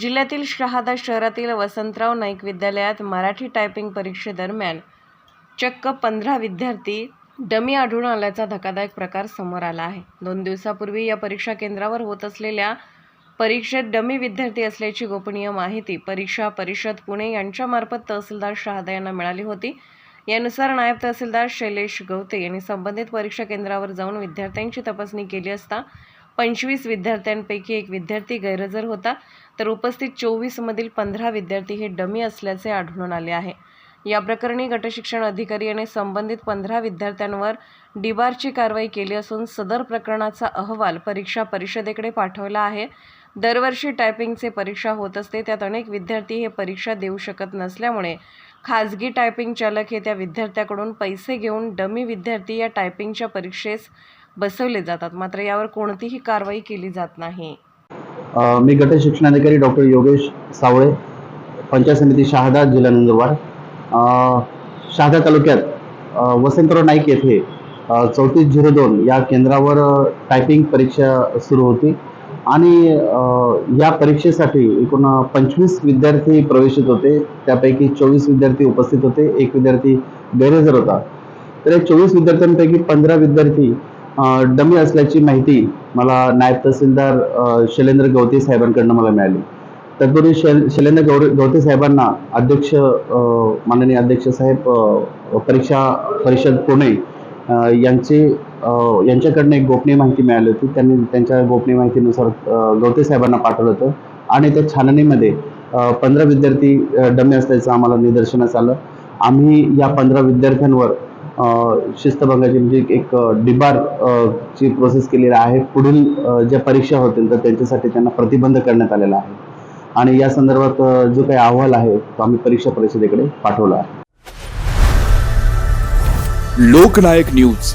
जिल्ह्यातील शहादा शहरातील वसंतराव नाईक विद्यालयात मराठी टायपिंग परीक्षेदरम्यान चक्क पंधरा विद्यार्थी डमी आढळून आल्याचा धक्कादायक प्रकार समोर आला आहे. दोन दिवसापूर्वी या परीक्षा केंद्रावर होत असलेल्या परीक्षेत डमी विद्यार्थी असल्याची गोपनीय माहिती परीक्षा परिषद पुणे यांच्यामार्फत तहसीलदार शहादा यांना मिळाली होती. यानुसार नायब तहसीलदार शैलेश गवते यांनी संबंधित परीक्षा केंद्रावर जाऊन विद्यार्थ्यांची तपासणी केली असता पंचवीस विद्यार्थ्यांपैकी एक विद्यार्थी गैरहजर होता. तर उपस्थित चोवीसमधील पंधरा विद्यार्थी हे डमी असल्याचे आढळून आले आहे. या प्रकरणी गटशिक्षण अधिकारी आणि संबंधित पंधरा विद्यार्थ्यांवर डिबारची कारवाई केली असून सदर प्रकरणाचा अहवाल परीक्षा परिषदेकडे पाठवला आहे. दरवर्षी टायपिंगचे परीक्षा होत असते. त्यात अनेक विद्यार्थी हे परीक्षा देऊ शकत नसल्यामुळे खाजगी टायपिंग चालक हे त्या विद्यार्थ्याकडून पैसे घेऊन डमी विद्यार्थी या टायपिंगच्या परीक्षेस बसवले जातात. मात्र यावर कोणतीही कारवाई केली जात नाही. मी गट शिक्षणाधिकारी डॉक्टर योगेश सावळे पंचायत समिती शहादा जिल्हा नंदुरबार. शहादा तालुक्यात वसंतराव नाईक येथे चौतीस झिरो दोन या केंद्रावर टायपिंग परीक्षा सुरू होती. आणि या परीक्षेसाठी एकूण पंचवीस विद्यार्थी प्रवेशित होते. त्यापैकी चोवीस विद्यार्थी उपस्थित होते. एक विद्यार्थी गैरहजर होता. तर या चोवीस विद्यार्थ्यांपैकी पंधरा विद्यार्थी डमी असल्याची माहिती मला नायब तहसीलदार शैलेंद्र गवते साहेबांकडनं मला मिळाली. तत्पूर्वी शैल शैलेंद्र गौर गवते साहेबांना अध्यक्ष माननीय अध्यक्ष साहेब परीक्षा परिषद पुणे यांचे यांच्याकडनं एक गोपनीय माहिती मिळाली होती. त्यांनी त्यांच्या गोपनीय माहितीनुसार गवते साहेबांना पाठवलं होतं. आणि त्या छाननीमध्ये पंधरा विद्यार्थी डमी असल्याचं आम्हाला निदर्शनास आलं. आम्ही या पंधरा विद्यार्थ्यांवर शिस्तभंगाची म्हणजे एक डिबार ची प्रोसेस केलेली आहे. पुढील ज्या परीक्षा होतील तर त्यांच्यासाठी त्यांना प्रतिबंध करण्यात आलेला आहे. आणि या संदर्भात जो काही अहवाल आहे तो आम्ही परीक्षा परिषदेकडे पाठवला आहे. लोकनायक न्यूज.